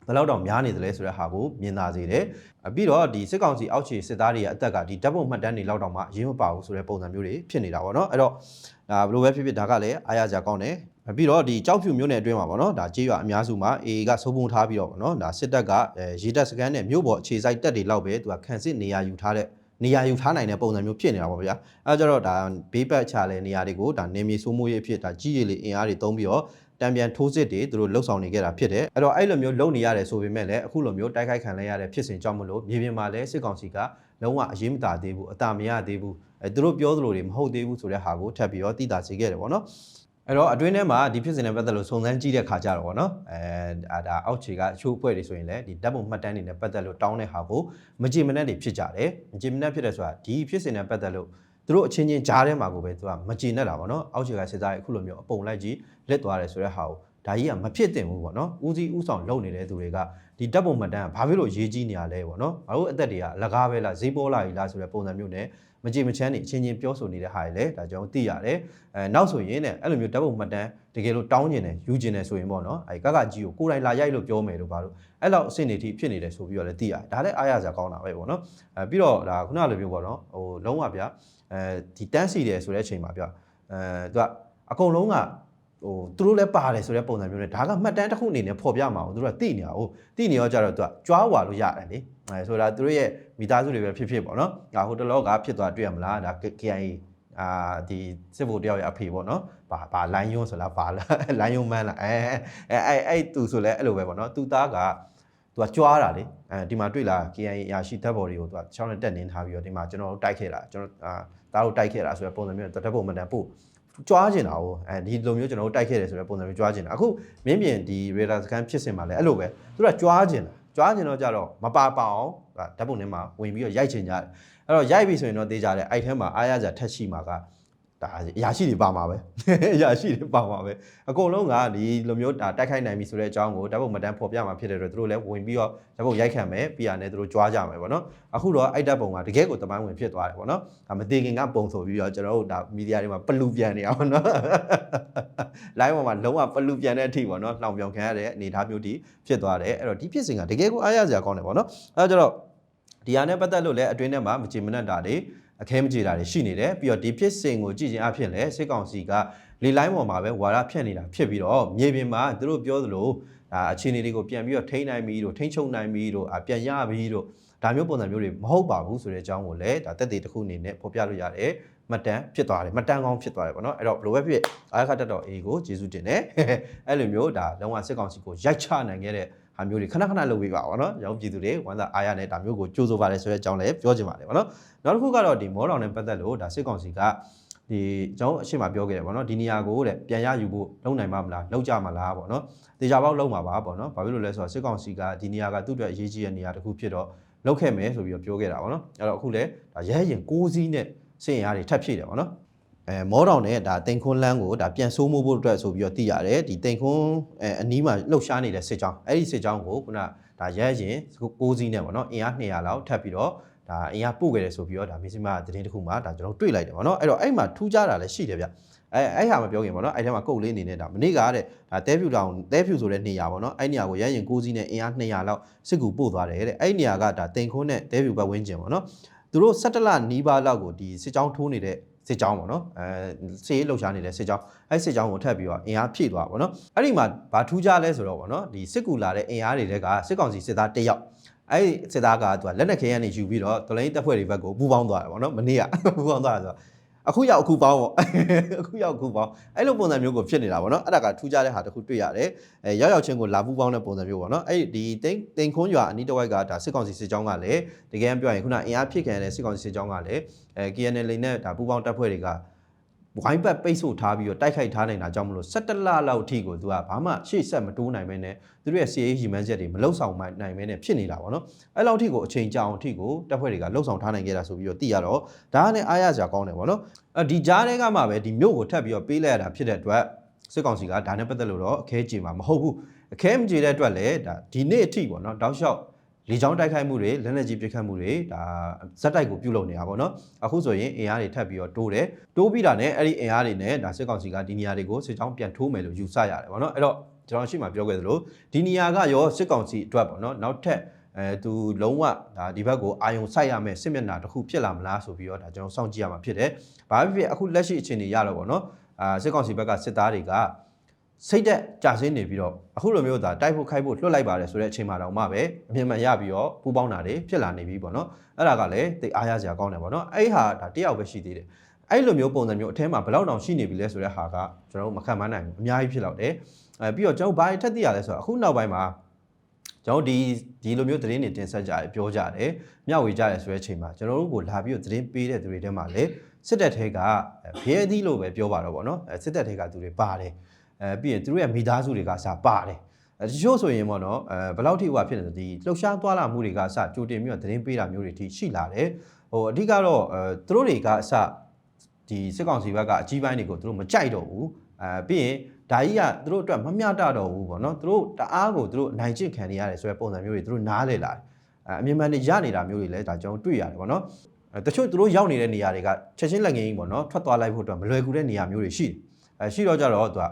ဘယ်လောက်တော့များနေသလဲဆိုတဲ့ဟာကိုမြင်သာစေတယ်။ပြီးတော့ဒီစစ်ကောင်စီအောက်ခြေစစ်သားတွေရဲ့အသက်ကဒီဓာတ်ပုံမှတ်တမ်းတွေလောက်တော့မှအရေးမပါဘူးဆိုတဲ့ပုံစံမျိုးတွေဖြစ်နေတာပေါ့နော်။အဲ့တော့ဒါဘယ်လိုပဲဖြစ်ဖြစ်ဒါကလည်းအားရကြကောင်းတယ်။ ပြီးတော့ဒီကြောက်ဖြူမျိုးနယ်အတွင်းမှာပေါ့နော်ဒါကြေးရွာအများစုမှာ AA ကစိုးပုံထားပြီးတော့ပေါ့နော်ဒါစစ်တပ်ကရေတပ်စကန်နဲ့မြို့ပေါ်အခြေစိုက်တပ်တွေလောက်ပဲသူကခံစစ်နေရာယူထားတဲ့နေရာယူထားနိုင်တဲ့ပုံစံမျိုးဖြစ်နေတာပေါ့ဗျာအဲကြတော့ဒါဘေးပတ်ချတဲ့နေရာတွေကိုဒါနေမြေစိုးမိုးရေးအဖြစ်ဒါကြီးရည်လေးအင်အားတွေသုံးပြီးတော့တံပြန်ထိုးစစ်တွေသူတို့လှုပ်ဆောင်နေကြတာဖြစ်တယ်အဲ့တော့အဲ့လိုမျိုးလုပ်နေရတယ်ဆိုပေမဲ့လည်းအခုလိုမျိုးတိုက်ခိုက်ခံလိုက်ရတဲ့ဖြစ်စဉ်ကြောင့်မလို့မြေပြင်မှာလည်းစစ်ကောင်စီကလုံးဝအရေးမတာသေးဘူးအတာမရသေးဘူးအဲသူတို့ပြောသလိုတွေမဟုတ်သေးဘူးဆိုတဲ့ဟာကိုထပ်ပြီးတော့သိတာစေခဲ့တယ်ပေါ့နော် အဲ့တော့အတွင်းထဲမှာဒီဖြစ်စဉ်နဲ့ပတ်သက်လို့စုံစမ်းကြည့်တဲ့ခါကြတော့ဗောနော်အဲအာဒါအောက်ခြေကအချိုးအဖွဲ့တွေဆိုရင်လည်းဒီဓာတ်ပုံမှတ်တမ်းတွေနဲ့ပတ်သက်လို့တောင်းတဲ့ဟာကိုမကြည်မနှက်တွေဖြစ်ကြတယ်မကြည်မနှက်ဖြစ်တယ်ဆိုတာဒီဖြစ်စဉ်နဲ့ပတ်သက်လို့သူတို့အချင်းချင်းကြားထဲမှာကိုပဲသူကမကြည်နှက်တာဗောနော်အောက်ခြေကစစ်သားတွေအခုလိုမျိုးအပုံလိုက်ကြီးလက်သွားတယ်ဆိုတဲ့ဟာကိုဒါကြီးကမဖြစ်တင်ဘူးဗောနော်ဦးစီးဦးဆောင်လုပ်နေတဲ့သူတွေကဒီဓာတ်ပုံမှတ်တမ်းကဘာဖြစ်လို့ရေးကြီးနေရလဲဗောနော်ငါတို့အသက်တွေကအလကားပဲလားဈေးပေါ်လာကြီးလားဆိုတဲ့ပုံစံမျိုးနဲ့ မကြည်မချမ်းနေအချင်းချင်းပြောဆိုနေတဲ့ဟာတွေလည်းဒါကြောင့်သိရတယ်အဲနောက်ဆိုရင်လည်းအဲ့လိုမျိုးဓာတ်ပုံမှတ်တမ်းတကယ်လို့တောင်းကျင်တယ်ယူကျင်တယ်ဆိုရင်ပေါ့နော်အဲကကကြီးကိုကိုယ်တိုင်လာရိုက်လို့ပြောမယ်လို့ပါလို့အဲ့လောက်အဆင့်နေထိဖြစ်နေတယ်ဆိုပြီးတော့လည်းသိရတယ်ဒါလည်းအားရစရာကောင်းတာပဲပေါ့နော်အဲပြီးတော့ဒါခုနလိုမျိုးပေါ့နော်ဟိုလုံးဝဗျာအဲဒီတန်းစီတယ်ဆိုတဲ့အချိန်မှာဗျာအဲသူကအကုန်လုံးက ဟိုသူတို့လည်းပါတယ်ဆိုတဲ့ပုံစံမျိုးနဲ့ဒါကမှတ်တမ်းတစ်ခုအနေနဲ့ပေါ်ပြမှာအောင်သူတို့ကသိနေတာဟုတ်သိနေရောကြတော့သူကကြွားဝါလို့ရတယ်လေအဲဆိုတာသူတို့ရဲ့မိသားစုတွေပဲဖြစ်ဖြစ်ပေါ့နော်ဒါဟိုတလောကဖြစ်သွားတွေ့ရမလားဒါ KIA အာဒီစစ်ဘိုလ်တယောက်ရဲ့အဖေပေါ့နော်ဘာဘာလိုင်းယွန်းဆိုလားဘာလားလိုင်းယွန်းမန်းလားအဲအဲအဲအဲ့သူဆိုလဲအဲ့လိုပဲပေါ့နော်သူသားကသူကကြွားတာလေအဲဒီမှာတွေ့လာ KIA ရာရှိဓာတ်ဘော်တွေကိုသူကချောင်းနဲ့တက်နင်းထားပြီးတော့ဒီမှာကျွန်တော်တို့တိုက်ခဲ့တာကျွန်တော်အာသားတို့တိုက်ခဲ့တာဆိုတဲ့ပုံစံမျိုးဓာတ်ပုံမှန်တန်ပို့ ကြွားကျင်တာဟုတ်အဲဒီလိုမျိုးကျွန်တော်တို့တိုက်ခဲ့တယ်ဆိုတဲ့ပုံစံမျိုးကြွားကျင်တာအခုမင်းပြင်ဒီ radar scan ဖြစ်စင်မှာလဲအဲ့လိုပဲသူကကြွားကျင်တာကြွားကျင်တော့ကြတော့မပါပါအောင်ဓာတ်ပုံထဲမှာဝင်ပြီးတော့ရိုက်ချင်ကြတယ်အဲ့တော့ရိုက်ပြီဆိုရင်တော့တေးကြတယ်အဲ့ထဲမှာအားရစရာထက်ရှိမှာက ဒါအရာရှိတွေပါမှာပဲအရာရှိတွေပါမှာပဲအကုန်လုံးကဒီလိုမျိုးဒါတိုက်ခိုက်နိုင်ပြီဆိုတဲ့အကြောင်းကိုဓာတ်ပုံမတန်းဖော်ပြမှာဖြစ်တဲ့အတွက်သူတို့လည်းဝင်ပြီးတော့ဓာတ်ပုံရိုက်ခံမယ်ပြီးရနဲ့သူတို့ကြွားကြမယ်ပေါ့နော်အခုတော့အဲ့ဓာတ်ပုံကတကယ်ကိုတမိုင်းဝင်ဖြစ်သွားတယ်ပေါ့နော်ဒါမသေးခင်ကပုံဆိုပြီးတော့ကျွန်တော်တို့ဒါမီဒီယာတွေမှာပလူပြန်နေအောင်နော် live ပေါ်မှာလုံးဝပလူပြန်တဲ့အထိပေါ့နော်လှောင်ပြောင်ခံရတဲ့အနေအထားမျိုးတိဖြစ်သွားတယ်အဲ့တော့ဒီဖြစ်စဉ်ကတကယ်ကိုအားရစရာကောင်းတယ်ပေါ့နော်အဲ့တော့ကျတော့ဒီဟာနဲ့ပတ်သက်လို့လည်းအတွင်းထဲမှာမကြည်မနှက်တာတွေ အခဲမကြေတာတွေရှိနေတယ်ပြီးတော့ဒီဖြစ်စဉ်ကိုကြည့်ခြင်းအဖြစ်လည်းစစ်ကောင်စီကလေလိုင်းပေါ်မှာပဲဝါရဖြန့်နေတာဖြစ်ပြီးတော့မြေပြင်မှာသူတို့ပြောသလိုဒါအခြေအနေတွေကိုပြန်ပြီးတော့ထိန်းနိုင်ပြီးတော့ထိန်းချုပ်နိုင်ပြီးတော့ပြန်ရပြီးတော့ဒါမျိုးပုံစံမျိုးတွေမဟုတ်ပါဘူးဆိုတဲ့အကြောင်းကိုလည်းဒါတက်သေးတစ်ခုအနေနဲ့ဖော်ပြလို့ရတယ်မှတ်တမ်းဖြစ်သွားတယ်မှတ်တမ်းကောင်းဖြစ်သွားတယ်ပေါ့နော်အဲ့တော့ဘလိုပဲဖြစ်အားခတ်တက်တော် A ကိုကျေးဇူးတင်တယ်အဲ့လိုမျိုးဒါလုံးဝစစ်ကောင်စီကိုရိုက်ချနိုင်ခဲ့တဲ့ ဟာမျိုးတွေခဏခဏလုပ်ပေးပါပါတော့ရောင်းပြည်သူတွေဝမ်းသာအားရနဲ့ဒါမျိုးကိုကြိုးစိုးပါတယ်ဆိုတဲ့အကြောင်းလည်းပြောချင်ပါတယ်ပေါ့နော်နောက်တစ်ခုကတော့ဒီမောတော်နဲ့ပတ်သက်လို့ဒါစစ်ကောင်စီကဒီကျွန်တော်အရှိမပြောခဲ့တယ်ပေါ့နော်ဒီနေရာကိုတဲ့ပြန်ရယူဖို့လုံနိုင်မှာမလားလုံကြမှာလားပေါ့နော်တေချာပေါက်လုံမှာပါပေါ့နော်ဘာဖြစ်လို့လဲဆိုတော့စစ်ကောင်စီကဒီနေရာကသူ့အတွက်အရေးကြီးတဲ့နေရာတစ်ခုဖြစ်တော့လောက်ခဲ့မယ်ဆိုပြီးတော့ပြောခဲ့တာပေါ့နော်အဲ့တော့အခုလည်းဒါရဲရင်6စီးနဲ့စင်ရတွေထပ်ဖြည့်တယ်ပေါ့နော် အဲမောတောင်နဲ့ဒါတင်ခွန်းလန်းကိုဒါပြန်ဆိုးမိုးဖို့အတွက်ဆိုပြီးတော့သိရတယ်ဒီတင်ခွန်းအဲအနီးမှာလှုပ်ရှားနေတဲ့စစ်ကြောင်းအဲ့ဒီစစ်ကြောင်းကိုခုနဒါရဲရင်6စီးနဲ့ပေါ့နော်အင်အား200လောက်ထပ်ပြီးတော့ဒါအင်အားပို့ခဲ့တယ်ဆိုပြီးတော့ဒါမစ္စည်းမသတင်းတစ်ခုမှာဒါကျွန်တော်တွေ့လိုက်တယ်ပေါ့နော်အဲ့တော့အဲ့မှာထူးခြားတာလည်းရှိတယ်ဗျအဲအဲ့ဟာမပြောခင်ပေါ့နော်အဲ့ထဲမှာကုတ်လေးအနေနဲ့ဒါမနေ့ကတဲ့ဒါတဲဖြူတောင်တဲဖြူဆိုတဲ့နေရာပေါ့နော်အဲ့နေရာကိုရရင်6စီးနဲ့အင်အား200လောက်စစ်ကူပို့သွားတယ်တဲ့အဲ့နေရာကဒါတင်ခွန်းနဲ့တဲဖြူဘက်ဝင်းကျင်ပေါ့နော်သူတို့17လနီးပါးလောက်ကိုဒီစစ်ကြောင်းထိုးနေတဲ့ စစ်ကြောင်းပေါ့နော်အဲစစ်ရေးလှုပ်ရှားနေတဲ့စစ်ကြောင်းအဲစစ်ကြောင်းကိုထပ်ပြီးတော့အင်အားဖြည့်သွားပါပေါ့နော်အဲ့ဒီမှာဘာထူးခြားလဲဆိုတော့ပေါ့နော်ဒီစစ်ကူလာတဲ့အင်အားတွေတဲကစစ်ကောင်စီစစ်သားတစ်ယောက်အဲ့ဒီစစ်သားကသူကလက်နက်ခဲရနေယူပြီးတော့ဒလိုင်းတပ်ဖွဲ့တွေဘက်ကိုပူးပေါင်းသွားတယ်ပေါ့နော်မနေ့ကပူးပေါင်းသွားတယ်ဆိုတော့ အခုရောက်အခုပေါင်းပေါ့အခုရောက်အခုပေါင်းအဲ့လိုပုံစံမျိုးကိုဖြစ်နေတာပေါ့နော်အဲ့ဒါကထူးခြားတဲ့ဟာတစ်ခုတွေ့ရတယ်အဲရောက်ရောက်ချင်းကိုလာပူးပေါင်းတဲ့ပုံစံမျိုးပေါ့နော်အဲ့ဒီတိန်တိန်ခွန်းရွာအနီးတစ်ဝိုက်ကဒါစစ်ကောင်စီစစ်ကြောင်းကလည်းတကယ်ပြောရင်ခုနအင်အားဖြစ်ခံရတဲ့စစ်ကောင်စီစစ်ကြောင်းကလည်းအဲ KNL နဲ့ဒါပူးပေါင်းတပ်ဖွဲ့တွေက ဝိုင်းပတ်ပိတ်ဆို့ထားပြီးတော့တိုက်ခိုက်ထားနိုင်တာကြောင့်မလို့17လလောက်အထိကိုသူကဘာမှရှေ့ဆက်မတိုးနိုင်မဲနဲ့သူတို့ရဲ့ CA ရီမန်းချက်တွေမလုံဆောင်နိုင်မဲနဲ့ဖြစ်နေတာပေါ့နော်အဲ့လောက်အထိကိုအချိန်ကြာအောင်အထိကိုတပ်ဖွဲ့တွေကလုံဆောင်ထားနိုင်ခဲ့တာဆိုပြီးတော့သိရတော့ဒါကလည်းအားရစရာကောင်းတယ်ပေါ့နော်အဲဒီကြားထဲကမှပဲဒီမြို့ကိုထပ်ပြီးတော့ပေးလိုက်ရတာဖြစ်တဲ့အတွက်စစ်ကောင်စီကဒါနဲ့ပတ်သက်လို့တော့အခဲကြေမှာမဟုတ်ဘူးအခဲမကြေတဲ့အတွက်လည်းဒါဒီနေ့အထိပေါ့နော်တောက်လျှောက် လေကြောင်းတိုက်ခိုက်မှုတွေလက်နက်ကြီးပစ်ခတ်မှုတွေဒါဇက်တိုက်ကိုပြုလုပ်နေတာပေါ့နော်အခုဆိုရင်အင်အားတွေထပ်ပြီးတော့တိုးတယ်တိုးပြီးတာနဲ့အဲ့ဒီအင်အားတွေနဲ့ဒါစစ်ကောင်စီကဒီနေရာတွေကိုစစ်ကြောင်းပြန်ထိုးမယ်လို့ယူဆရတယ်ပေါ့နော်အဲ့တော့ကျွန်တော်ရှိမှပြောခဲ့သလိုဒီနေရာကရောစစ်ကောင်စီအတွက်ပေါ့နော်နောက်ထပ်အဲသူလုံးဝဒါဒီဘက်ကိုအာယုံစိုက်ရမယ်စစ်မျက်နှာတစ်ခုဖြစ်လာမလားဆိုပြီးတော့ဒါကျွန်တော်စောင့်ကြည့်ရမှာဖြစ်တယ်။ဘာဖြစ်ဖြစ်အခုလက်ရှိအခြေအနေရတော့ပေါ့နော်အာစစ်ကောင်စီဘက်ကစစ်သားတွေက စိတ်သက်ကြာဆင်းနေပြီးတော့အခုလိုမျိုးဒါတိုက်ဖို့ခိုက်ဖို့လွှတ်လိုက်ပါတယ်ဆိုတဲ့အချိန်မှာတော့မှပဲအမြင်မှန်ရပြီးတော့ပူပေါင်းတာတွေဖြစ်လာနေပြီပေါ့နော်အဲ့ဒါကလည်းတိတ်အားရစရာကောင်းတယ်ပေါ့နော်အဲ့ဟာဒါတယောက်ပဲရှိသေးတယ်အဲ့လိုမျိုးပုံစံမျိုးအထဲမှာဘယ်လောက်တောင်ရှိနေပြီလဲဆိုတဲ့ဟာကကျွန်တော်တို့မခံမနိုင်ဘူးအများကြီးဖြစ်တော့တယ်အဲပြီးတော့ကျွန်တော်ဘာထက်သိရလဲဆိုတော့အခုနောက်ပိုင်းမှာကျွန်တော်ဒီဒီလိုမျိုးသတင်းတွေတင်ဆက်ကြတယ်ပြောကြတယ်မျှဝေကြတယ်ဆိုတဲ့အချိန်မှာကျွန်တော်တို့ကိုလာပြီးတော့သတင်းပေးတဲ့သူတွေထဲမှာလည်းစစ်တပ်ထဲကဘဲသီးလို့ပဲပြောပါတော့ဗောနော်အဲစစ်တပ်ထဲကသူတွေပါတယ် အဲပြီးရင်သူတို့ရဲ့မိသားစုတွေကစပါတယ်အဲတချို့ဆိုရင်ပေါ့နော်အဲဘယ်လောက်ထိဟိုဖြစ်နေလဲဒီလှုပ်ရှားသွားလာမှုတွေကစကြိုတင်ပြီးတော့သတင်းပေးတာမျိုးတွေထိရှိလာတယ်ဟိုအဓိကတော့အဲသူတို့တွေကအစဒီစစ်ကောင်စီဘက်ကအကြီးပိုင်းတွေကိုသူတို့မကြိုက်တော့ဘူးအဲပြီးရင်ဒါကြီးကသူတို့အတွက်မမျှတတော့ဘူးပေါ့နော်သူတို့တအားကိုသူတို့အနိုင်ကျင့်ခံနေရတယ်ဆိုတဲ့ပုံစံမျိုးတွေသူတို့နားလေလာတယ်အဲအမြင်မှန်တွေရနေတာမျိုးတွေလည်းဒါကျွန်တော်တွေ့ရတယ်ပေါ့နော်အဲတချို့သူတို့ရောက်နေတဲ့နေရာတွေကချက်ချင်းလက်ငင်းကြီးပေါ့နော်ထွက်သွားလိုက်ဖို့အတွက်မလွယ်ကူတဲ့နေရာမျိုးတွေရှိတယ်အဲရှိတော့ကြတော့သူက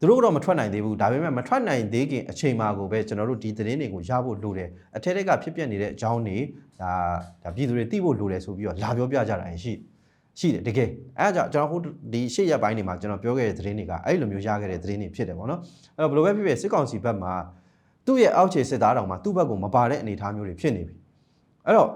သူတို့ကတော့မထွက်နိုင်သေးဘူးဒါပေမဲ့မထွက်နိုင်သေးခင်အချိန်မှာကိုပဲကျွန်တော်တို့ဒီသတင်းတွေကိုရဖို့လိုတယ်အထက်ထက်ကဖြစ်ပျက်နေတဲ့အကြောင်းတွေဒါဒါပြည်သူတွေသိဖို့လိုတယ်ဆိုပြီးတော့လာပြောပြကြတာရှိတယ်ရှိတယ်တကယ်အဲဒါကြောင့်ကျွန်တော်ဟိုဒီရှေ့ရက်ပိုင်းတွေမှာကျွန်တော်ပြောခဲ့တဲ့သတင်းတွေကအဲ့လိုမျိုးရခဲ့တဲ့သတင်းတွေဖြစ်တယ်ပေါ့နော်အဲ့တော့ဘယ်လိုပဲဖြစ်ဖြစ်စစ်ကောင်စီဘက်မှာသူ့ရဲ့အောက်ခြေစစ်သားတောင်မှသူ့ဘက်ကိုမပါတဲ့အနေအထားမျိုးတွေဖြစ်နေပြီအဲ့တော့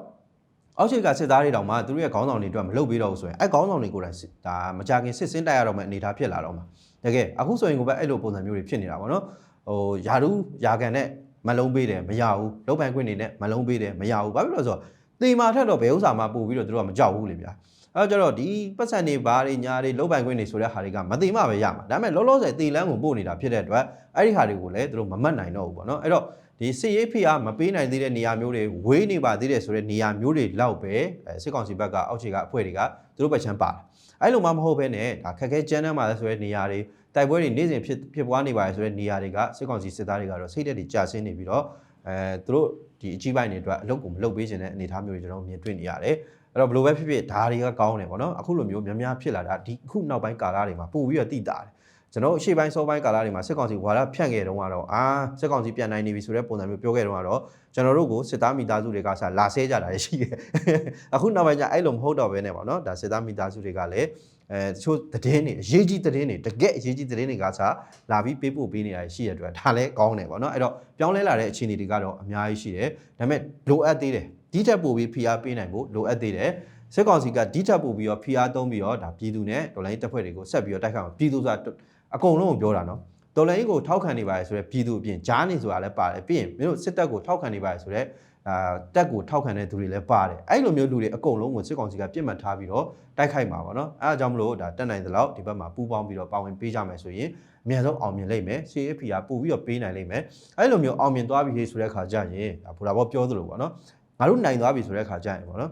အောက်ခြေကစစ်သားတွေတောင်မှသူတို့ရဲ့ခေါင်းဆောင်တွေအတွက်မလုပ်ပြီးတော့ဘူးဆိုရင်အဲ့ခေါင်းဆောင်တွေကိုယ်တိုင်ဒါမကြခင်စစ်စင်းတိုက်ရတော့မယ့်အနေအထားဖြစ်လာတော့မှာ တကယ်အခုဆိုရင်ကိုပဲအဲ့လိုပုံစံမျိုးတွေဖြစ်နေတာပေါ့နော်ဟိုယာရုယာကန်နဲ့မလုံးပေးတယ်မရဘူးလုတ်ပိုင်ခွင့်နေနဲ့မလုံးပေးတယ်မရဘူးဘာဖြစ်လို့လဲဆိုတော့တေမာထက်တော့ဘယ်ဥစ္စာမှပို့ပြီးတော့သူတို့ကမကြောက်ဘူးလေဗျာအဲကြတော့ဒီပတ်စံနေဘာတွေညာတွေလုတ်ပိုင်ခွင့်နေဆိုတဲ့ဟာတွေကမသိမှပဲရမှာဒါပေမဲ့လောလောဆယ်တေလန်းကိုပို့နေတာဖြစ်တဲ့အတွက်အဲ့ဒီဟာတွေကိုလည်းသူတို့မမှတ်နိုင်တော့ဘူးပေါ့နော်အဲ့တော့ဒီစစ်ရေးဖိအားမပေးနိုင်သေးတဲ့နေရာမျိုးတွေဝေးနေပါသေးတယ်ဆိုတဲ့နေရာမျိုးတွေလောက်ပဲအဲစစ်ကောင်စီဘက်ကအောက်ခြေကအဖွဲ့တွေကသူတို့ဘက်ချမ်းပါတယ် အဲ့လိုမှမဟုတ်ဘဲနဲ့ဒါခက်ခဲကျန်းတမ်းပါလဲဆိုတဲ့နေရာတွေတိုက်ပွဲတွေနေ့စဉ်ဖြစ်ဖြစ်ပွားနေပါတယ်ဆိုတဲ့နေရာတွေကစစ်ကောင်စီစစ်သားတွေကတော့စိတ်သက်တွေကြာဆင်းနေပြီးတော့အဲသူတို့ဒီအကြီးပိုင်းတွေအတွက်အလုပ်ကိုမလုပ်ပေးခြင်းတဲ့အနေအထားမျိုးတွေကျွန်တော်မြင်တွေ့နေရတယ်အဲ့တော့ဘယ်လိုပဲဖြစ်ဖြစ်ဒါတွေကကောင်းတယ်ပေါ့နော်အခုလိုမျိုးများများဖြစ်လာတာဒီအခုနောက်ပိုင်းကာလတွေမှာပို့ပြီးတော့တိတာတယ် ကျွန်တော်အရှိပိုင်းစောပိုင်းကာလတွေမှာစစ်ကောင်စီဝါဒဖြန့်ခဲ့တုန်းကတော့အာစစ်ကောင်စီပြန်နိုင်နေပြီဆိုတဲ့ပုံစံမျိုးပြောခဲ့တုန်းကတော့ကျွန်တော်တို့ကိုစစ်သားမိသားစုတွေကစလာဆဲကြတာရှိတယ်အခုနောက်ပိုင်းကျအဲ့လိုမဟုတ်တော့ဘဲနဲ့ပေါ့နော်ဒါစစ်သားမိသားစုတွေကလည်းအဲတချို့သတင်းတွေအရေးကြီးသတင်းတွေတကက်အရေးကြီးသတင်းတွေကစားလာပြီးပေးပို့ပေးနေတာရှိရတဲ့အတွက်ဒါလည်းကောင်းတယ်ပေါ့နော်အဲ့တော့ပြောင်းလဲလာတဲ့အခြေအနေတွေကတော့အများကြီးရှိတယ်ဒါပေမဲ့လိုအပ်သေးတယ်ဒီထက်ပိုပြီးဖိအားပေးနိုင်ဖို့လိုအပ်သေးတယ်စစ်ကောင်စီကဒီထက်ပိုပြီးတော့ဖိအားသုံးပြီးတော့ဒါပြည်သူနဲ့ဒေါ်လာရေးတပ်ဖွဲ့တွေကိုဆက်ပြီးတော့တိုက်ခိုက်မှာပြည်သူဆိုတာ အကုန်လုံးကိုပြောတာနော်တော်လိုင်းကိုထောက်ခံနေပါတယ်ဆိုတော့ပြည်သူအပြင်ဂျားနေဆိုတာလည်းပါတယ်ပြီးရင်မင်းတို့စစ်တပ်ကိုထောက်ခံနေပါတယ်ဆိုတော့အာတက်ကိုထောက်ခံတဲ့သူတွေလည်းပါတယ်အဲ့လိုမျိုးလူတွေအကုန်လုံးကိုစစ်ကောင်စီကပြစ်မှတ်ထားပြီးတော့တိုက်ခိုက်မှာပေါ့နော်အဲအကြောင်းမလို့ဒါတက်နိုင်သလောက်ဒီဘက်မှာပူးပေါင်းပြီးတော့ပါဝင်ပေးကြမယ်ဆိုရင်အများဆုံးအောင်မြင်လိမ့်မယ် CFP ကပို့ပြီးတော့ပေးနိုင်လိမ့်မယ်အဲ့လိုမျိုးအောင်မြင်သွားပြီဆိုတဲ့အခါကျရင်ဒါဘူတာဘောပြောသလိုပေါ့နော်ငါတို့နိုင်သွားပြီဆိုတဲ့အခါကျရင်ပေါ့နော်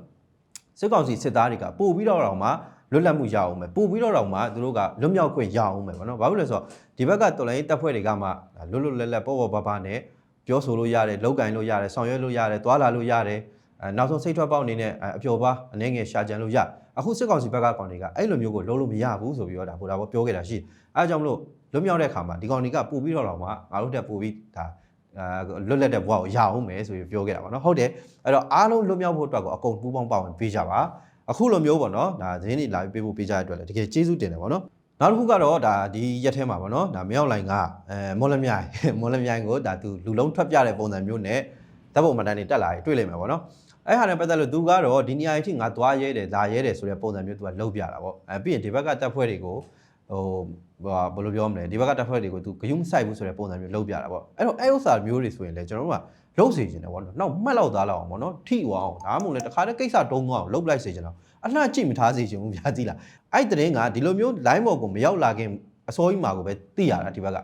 စစ်ကောင်စီစစ်သားတွေကပို့ပြီးတော့တော့မှ လွတ်လပ်မှုရအောင်မယ်ပို့ပြီးတော့တော့မှသူတို့ကလွတ်မြောက်ခွင့်ရအောင်မယ်ပေါ့နော်ဘာဖြစ်လဲဆိုတော့ဒီဘက်ကတော်လိုင်းတပ်ဖွဲ့တွေကမှလွတ်လွတ်လပ်လပ်ပေါ့ပေါ့ပါပါနဲ့ပြောဆိုလို့ရတယ်လောက်ကင်လို့ရတယ်ဆောင်ရွက်လို့ရတယ်သွားလာလို့ရတယ်အဲနောက်ဆုံးစိတ်ထွက်ပေါက်အနေနဲ့အပျော်ပါအနေငယ်ရှာကြံလို့ရအခုစစ်ကောင်စီဘက်ကကောင်တွေကအဲ့လိုမျိုးကိုလုံးလို့မရဘူးဆိုပြီးတော့ဒါဘိုးဒါဘောပြောခဲ့တာရှိအဲအကြောင်းမလို့လွတ်မြောက်တဲ့အခါမှာဒီကောင်တွေကပို့ပြီးတော့တော့မှငါတို့တက်ပို့ပြီးဒါအဲလွတ်လပ်တဲ့ဘဝကိုရအောင်မယ်ဆိုပြီးပြောခဲ့တာပါเนาะဟုတ်တယ်အဲ့တော့အားလုံးလွတ်မြောက်ဖို့အတွက်ကိုအကုန်ပူးပေါင်းပါဝင်ပေးကြပါ အခုလိုမျိုးပေါ့နော်ဒါသတင်းတွေလာပြီးပေးဖို့ပေးကြတဲ့အတွက်လည်းတကယ်ကျေးဇူးတင်တယ်ပေါ့နော်နောက်တစ်ခုကတော့ဒါဒီရက်ထဲမှာပေါ့နော်ဒါမြောက်လိုင်ကအဲမော်လမြိုင်မော်လမြိုင်ကိုဒါသူလူလုံးထွက်ပြတဲ့ပုံစံမျိုးနဲ့တပ်ပုံမှန်တန်းတွေတက်လာရင်တွေ့လိမ့်မယ်ပေါ့နော်အဲ့ဟာနဲ့ပတ်သက်လို့သူကတော့ဒီနေရာအထိငါသွားရဲတယ်ဒါရဲတယ်ဆိုတဲ့ပုံစံမျိုးသူကလှုပ်ပြတာပေါ့အဲပြီးရင်ဒီဘက်ကတပ်ဖွဲ့တွေကိုဟိုဘယ်လိုပြောမလဲဒီဘက်ကတပ်ဖွဲ့တွေကိုသူဂယုမဆိုင်ဘူးဆိုတဲ့ပုံစံမျိုးလှုပ်ပြတာပေါ့အဲ့တော့အဲ့ဥစ္စာမျိုးတွေဆိုရင်လည်းကျွန်တော်တို့က လှုပ်စေချင်တယ်ပေါ့နော်နောက်မှတ်လောက်သားလောက်အောင်ပေါ့နော်ထိဝအောင်ဒါမှမဟုတ်လေတခါတည်းကိစ္စတုံးသွားအောင်လှုပ်လိုက်စေချင်တော့အလှကြည့်မထားစေချင်ဘူးဗျာကြည့်လားအဲ့တရင်ကဒီလိုမျိုး line ပေါ်ကိုမရောက်လာခင်အစိုးရမှာကိုပဲသိရတာဒီဘက်က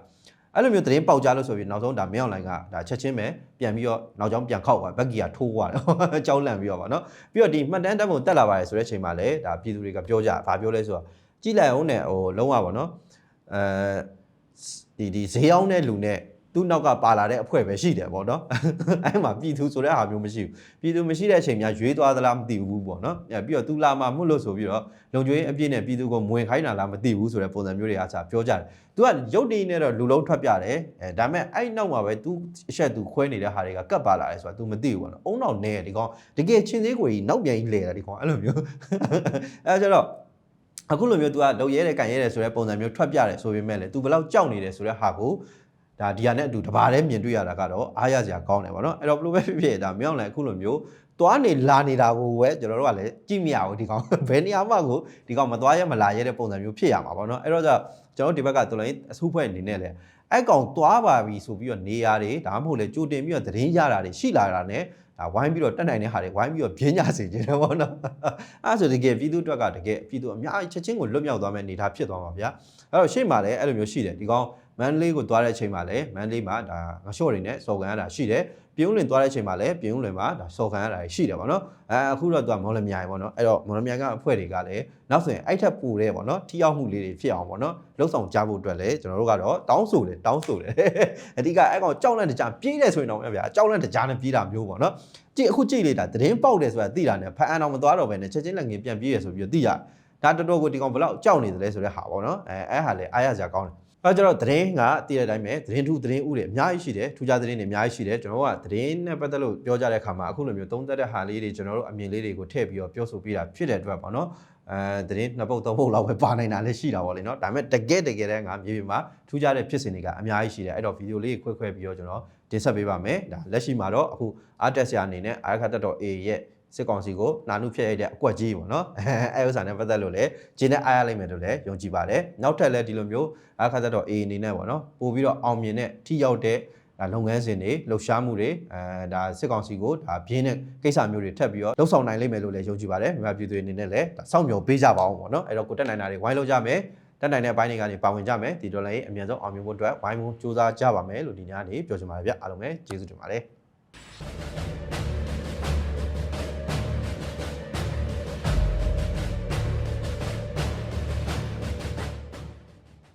အဲ့လိုမျိုးတရင်ပေါက်ကြလို့ဆိုပြီးနောက်ဆုံးဒါမင်းအောင်လိုင်းကဒါချက်ချင်းပဲပြန်ပြီးတော့နောက်ကျောင်းပြန်ခောက်သွားဘက်ကီကထိုးသွားတယ်ကြောင်းလန့်ပြီးတော့ဗောနော်ပြီးတော့ဒီမှတ်တမ်းတက်ပုံတက်လာပါတယ်ဆိုတဲ့အချိန်မှာလည်းဒါပြည်သူတွေကပြောကြဘာပြောလဲဆိုတော့ကြည့်လိုက်အောင်နဲ့ဟိုလုံးဝဗောနော်အဲဒီဒီဈေးအောင်တဲ့လူနဲ့ သူ့နောက်ကပါလာတဲ့အဖွဲ့ပဲရှိတယ်ပေါ့နော်အဲ့မှာပြည်သူဆိုတဲ့ဟာမျိုးမရှိဘူးပြည်သူမရှိတဲ့အချိန်များရွေးသွားသလားမသိဘူးပေါ့နော်ပြီးတော့သူလာမှမှုလို့ဆိုပြီးတော့လုံခြုံရေးအပြည့်နဲ့ပြည်သူကိုမဝင်ခိုင်းတာလားမသိဘူးဆိုတဲ့ပုံစံမျိုးတွေအားစပြောကြတယ်သူကရုပ်တည်နေတော့လူလုံးထွက်ပြတယ်အဲဒါမဲ့အဲ့နောက်မှာပဲသူအဆက်သူခွဲနေတဲ့ဟာတွေကကတ်ပါလာတယ်ဆိုတာ तू မသိဘူးပေါ့နော်အုံနောက်နေဒီကောင်တကယ်ချင်းသေးကိုကြီးနောက်ပြန်ကြီးလဲတာဒီကောင်အဲ့လိုမျိုးအဲကျတော့အခုလိုမျိုး तू ကလုံရဲတယ်ကန်ရဲတယ်ဆိုတဲ့ပုံစံမျိုးထွက်ပြတယ်ဆိုပေမဲ့လေ तू ဘယ်လောက်ကြောက်နေတယ်ဆိုတဲ့ဟာကို ဒါဒီဟာနဲ့အတူတဘာတည်းမြင်တွေ့ရတာကတော့အားရစရာကောင်းတယ်ဗောနော်အဲ့တော့ဘယ်လိုပဲဖြစ်ဖြစ်ဒါမြောက်လည်းအခုလိုမျိုးသွားနေလာနေတာကိုပဲကျွန်တော်တို့ကလည်းကြည့်မရဘူးဒီကောင် ဘယ်နေရာမှကိုဒီကောင်မသွားရမလာရတဲ့ပုံစံမျိုးဖြစ်ရမှာဗောနော်အဲ့တော့じゃကျွန်တော်တို့ဒီဘက်ကတော်လိုင်းအစုဖွဲ့အနေနဲ့လည်းအဲ့ကောင်သွားပါပြီဆိုပြီးတော့နေရာတွေဒါမှမဟုတ်လေကြိုတင်ပြီးတော့သတင်းရတာတွေရှိလာတာ ਨੇ ဒါဝိုင်းပြီးတော့တက်နိုင်တဲ့ဟာတွေဝိုင်းပြီးတော့ပြင်းကြစေခြင်းတယ်ဗောနော်အဲ့ဆိုတကယ်ပြည်သူအတွက်ကတကယ်ပြည်သူအများကြီးချက်ချင်းကိုလွတ်မြောက်သွားမယ့်အနေအထားဖြစ်သွားမှာဗျာအဲ့တော့ရှေ့မှာလည်းအဲ့လိုမျိုးရှိတယ်ဒီကောင် မန်လေးကိုသွားတဲ့အချိန်မှာလည်းမန်လေးမှာဒါငရှော့တွေနဲ့စော်ကန်ရတာရှိတယ်ပြင်းဦးလင်သွားတဲ့အချိန်မှာလည်းပြင်းဦးလင်မှာဒါစော်ကန်ရတာရှိတယ်ဗောနော်အဲအခုတော့သူကမော်လမြိုင်ဗောနော်အဲ့တော့မော်လမြိုင်ကအဖွဲ့တွေကလည်းနောက်ဆိုရင်အဲ့ထက်ပိုတဲ့ဗောနော်ထိရောက်မှုလေးတွေဖြစ်အောင်ဗောနော်လှုပ်ဆောင်ကြဖို့အတွက်လည်းကျွန်တော်တို့ကတော့တောင်းဆိုတယ်တောင်းဆိုတယ်အဓိကအဲ့ကောင်ကြောက်လန့်တကြားပြေးတယ်ဆိုရင်တော့ဗျာကြောက်လန့်တကြားနဲ့ပြေးတာမျိုးဗောနော်ကြည့်အခုကြည့်လိုက်တာသတင်းပေါက်တယ်ဆိုတာသိတာနဲ့ဖန်အန်အောင်မသွားတော့ဘဲနဲ့ချက်ချင်းလက်ငင်းပြန်ပြေးရဆိုပြီးတော့သိရဒါတော်တော်ကိုဒီကောင်ဘယ်လောက်ကြောက်နေတယ်လဲဆိုတဲ့ဟာဗောနော်အဲအဲ့ဟာလည်းအားရစရာကောင်းတယ် အဲကျတော့သတင်းကတည်တဲ့အတိုင်းပဲသတင်းထူးသတင်းဥတွေအများကြီးရှိတယ်ထူးခြားသတင်းတွေအများကြီးရှိတယ်ကျွန်တော်တို့ကသတင်းနဲ့ပတ်သက်လို့ပြောကြတဲ့အခါမှာအခုလိုမျိုးသုံးသပ်တဲ့ဟာလေးတွေကျွန်တော်တို့အမြင်လေးတွေကိုထည့်ပြီးတော့ပြောဆိုပြတာဖြစ်တဲ့အတွက်ပေါ့နော်အဲသတင်းနှစ်ပုတ်သုံးပုတ်လောက်ပဲပါနိုင်တာလည်းရှိတာပေါ့လေနော်ဒါပေမဲ့တကယ်တကယ်တည်းကမြေပြင်မှာထူးခြားတဲ့ဖြစ်စဉ်တွေကအများကြီးရှိတယ်အဲ့တော့ဗီဒီယိုလေးခွဲခွဲပြီးတော့ကျွန်တော်တင်ဆက်ပေးပါမယ်ဒါလက်ရှိမှာတော့အခု artist ရအနေနဲ့အာခတ်တက်တော် A ရဲ့ စစ်ကောင်စီကိုနာနုဖျက်ရိုက်တဲ့အကွက်ကြီးပေါ့နော်အဲဥစ္စာနဲ့ပတ်သက်လို့လည်းဂျင်းနဲ့အားရလိမ့်မယ်လို့လည်းယုံကြည်ပါတယ်နောက်ထပ်လည်းဒီလိုမျိုးအာခတ်တက်တော် A အနေနဲ့ပေါ့နော်ပို့ပြီးတော့အောင်မြင်တဲ့ထိရောက်တဲ့ဒါလုပ်ငန်းစဉ်တွေလှုပ်ရှားမှုတွေအဲဒါစစ်ကောင်စီကိုဒါပြင်းတဲ့ကိစ္စမျိုးတွေထပ်ပြီးတော့လှုပ်ဆောင်နိုင်လိမ့်မယ်လို့လည်းယုံကြည်ပါတယ်မြန်မာပြည်သူတွေအနေနဲ့လည်းဒါစောင့်မျှော်ပေးကြပါအောင်ပေါ့နော်အဲ့တော့ကိုတက်နိုင်တာတွေဝိုင်းလို့ကြမယ်တက်နိုင်တဲ့အပိုင်းတွေကနေပါဝင်ကြမယ်ဒီဒေါ်လာရေးအမြန်ဆုံးအောင်မြင်ဖို့အတွက်ဝိုင်းဝန်းစူးစမ်းကြပါမယ်လို့ဒီညနေပြောချင်ပါတယ်ဗျအားလုံးပဲကျေးဇူးတင်ပါတယ်